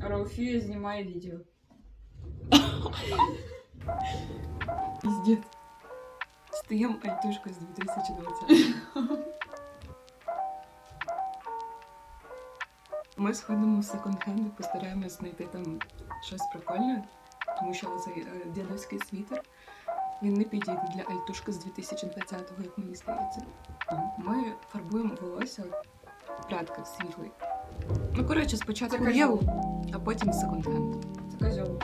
Рауфія знімає відео. Піздець. Стаємо альтушка з 2020. Ми сходимо в секонд-хенд і постараємось знайти там щось прикольне, тому що цей е, дідовський світер він не підійде для альтушки з 2020-го, як мені здається. Ми фарбуємо волосся прядка світлий. Ну, коротше, спочатку Єву, а потім секонд-хенд. Це козьол.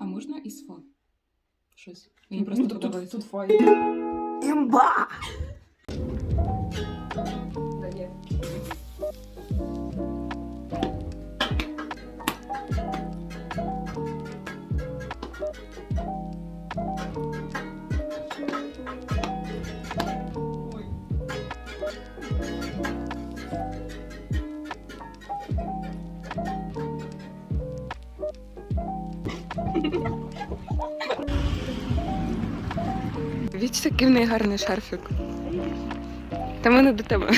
А можна із фа? Щось. Мені просто Ну, тут, подобається. тут файт. Імба! Віч такий в неї гарний шарфік. Та мене до тебе.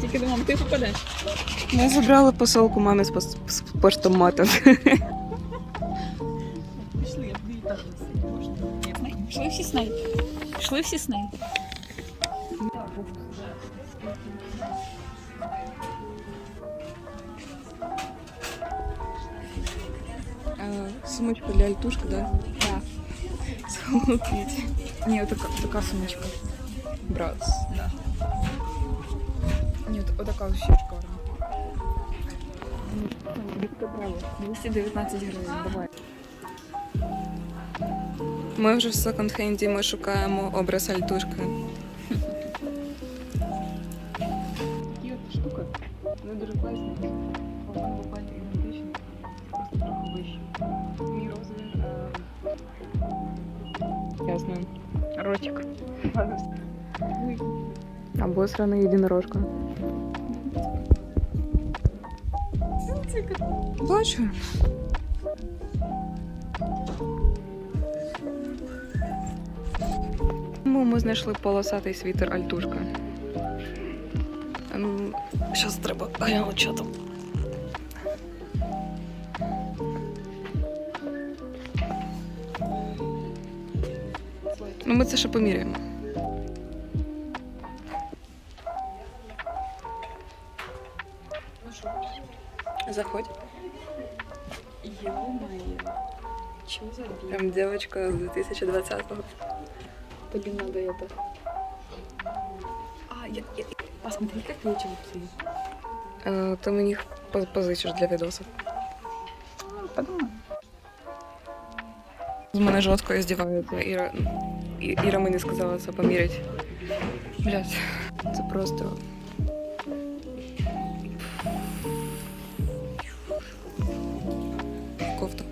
Тільки думав, ти попадеш. Ми забрали посилку мамі з, з. Пішли, я Пішли всі з. Пішли всі з нею. Сумочка для альтушки, да? Так. Солокіть. Ні, отака, така сумочка. Братс. Да. Ні, от, отака ось щічка. Право. 219 гривень, давай. Ми вже в секонд-хенді, ми шукаємо образ альтушки. Такі от штуки, вони дуже класні. Вони буквально е, ротик. Або срана єдинорожка. Бачу. Ну, ми знайшли полосатий світер альтушка. Зараз треба глянути, що там. Ну, ми це ще поміряємо. Заходь. Ё-моё. Чё за бред? Прям девочка з 2020-го. Тобі надо это. А, я, я... Посмотри, как эти вот Е, Ти мені їх по- позичиш для відосів. Подумай. З мене жорстко здіваються. Іра, І- Іра мені сказала це поміряти. Блять, це просто. Кофта.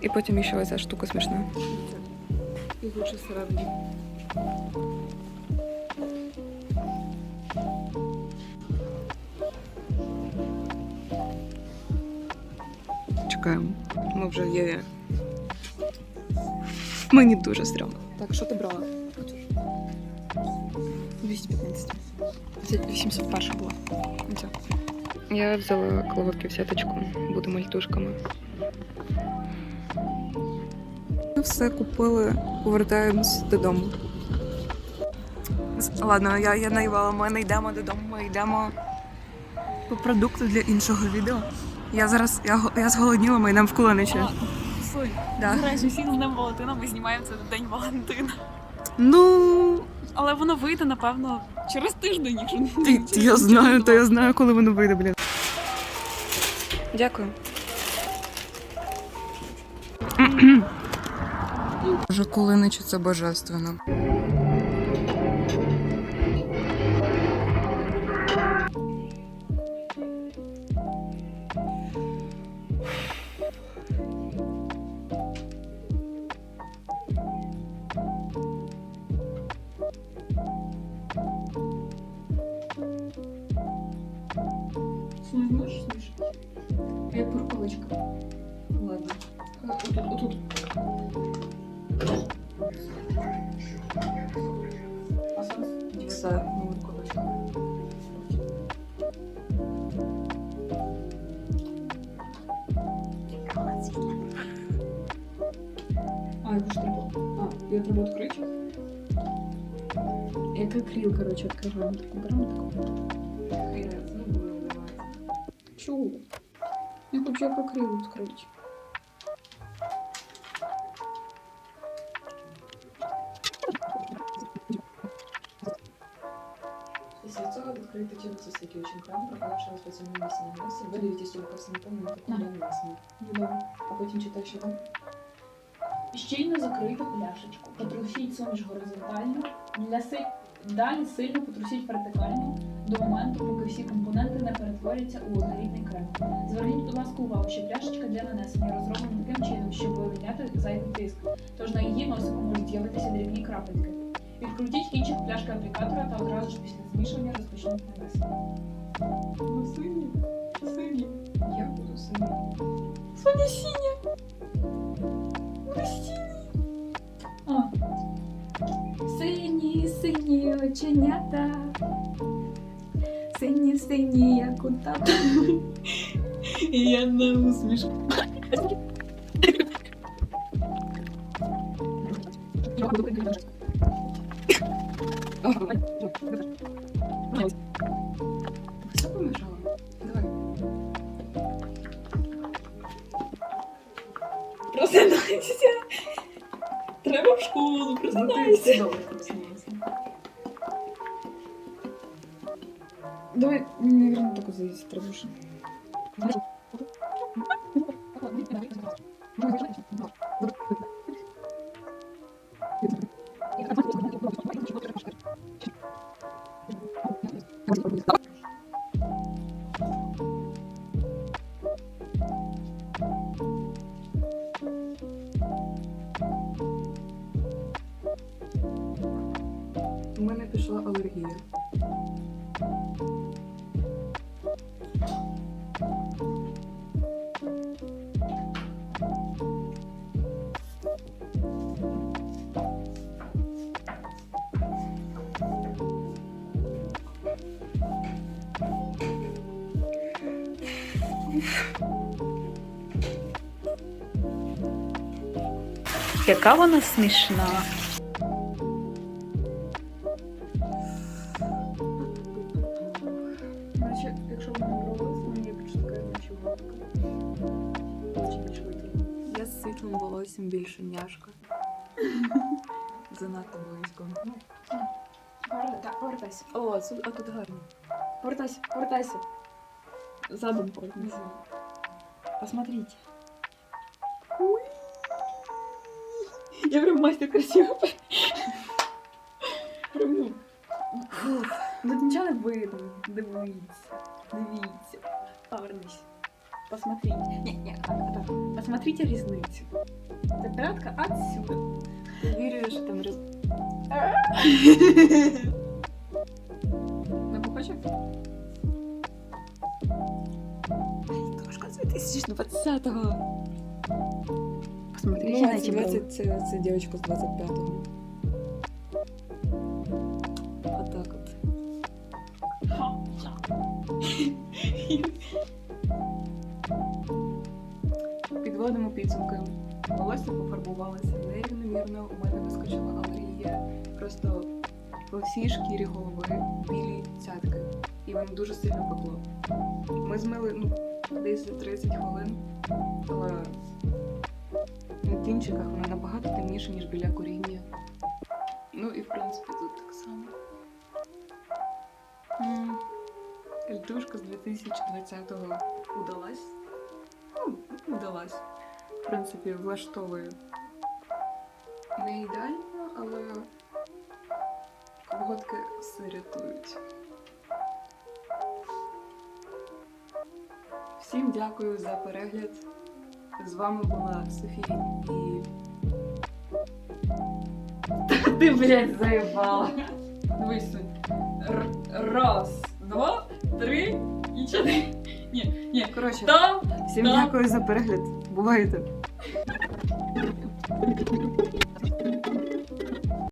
І потім ще оця штука смішна. И лучше сравни. Чекаємо. Ми вже є. Мені дуже стрьомно. Так, що ти брала? 215. Це 801 була. Оця. Я взяла колготки в сіточку, будемо альтушками. Ми все купили, повертаємось додому. Ладно, я, я наївала, ми не йдемо додому, ми йдемо по продукту для іншого відео. Я зараз я, я зголодніла, ми йдемо в Кулиничі. Соль. Да. Наразі всіх з Днем Валентина ми знімаємо це на День Валентина. Ну, Але воно вийде, напевно, через тиждень, якщо не ти, я знаю, то я знаю, коли воно вийде, блін. Дякую. Боже, Кулиничі це божественно. Як акрил, короче, открываем. Беремо таку. Хай не ну, буде вливати. Чого? Я хочу як акрил відкрити. После этого открыто тянутся с очень кран, прокачивая специальную миссию на носе, выдавите столько как симптомы, как Да. на носе. Ну, А потім читай, що там. Щільно закрийте пляшечку. Потрусіть суміш горизонтально. Для си... Далі сильно потрусіть вертикально до моменту, поки всі компоненти не перетворяться у однорідний крем. Зверніть, будь ласка, увагу, що пляшечка для нанесення розроблена таким чином, щоб вивільняти зайвий тиск. Тож на її носику можуть з'явитися дрібні крапельки. Відкрутіть кінчик пляшки аплікатора та одразу ж після змішування розпочніть нанесення. Ну, сині. Сині. Я буду сині. Соня синя. оченята. Сині, сині, як у тата. І я на усмішку. Все помішала? Давай. Просинайся. Треба в школу, Ну, ти просинайся. Наверное, только зависит от У Яка вона смішна. Якщо вона пробувалася, мені більш витримана. Я з світлим волоссям більше няшка. Занадто близько. Повертайся. О, а тут гарно. Повертайся, повертайся. Задом повертайся. Посмотрите. Я прям мастер красиво. Прям, ну. Ну, нічого не видно. Дивіться. Дивіться. Повернись. Посмотрите. Ні, ні, так. Посмотрите різницю. П'ятка отсюда. Вірю, що там роз... Не похоче? Трошка 2020-го. Посмотрите Ну, эти це, брови. це, це, це з 25-го. Отак от. Підводимо підсумки. Волосся пофарбувалося нерівномірно, у мене вискочила алергія. Просто по всій шкірі голови білі цятки. І воно дуже сильно пекло. Ми змили ну, десь за 30 хвилин, але кінчиках вона набагато темніша, ніж біля коріння. Ну і в принципі тут так само. М, з 2020-го удалась. Ну, удалась. В принципі, влаштовує. Не ідеально, але колготки все рятують. Всім дякую за перегляд. З вами була Софія і. Ти, блядь, заїбала. Дивись. Раз, два, три і чотири. ні, ні. Коротше, Там, всім там. дякую за перегляд. Бувайте.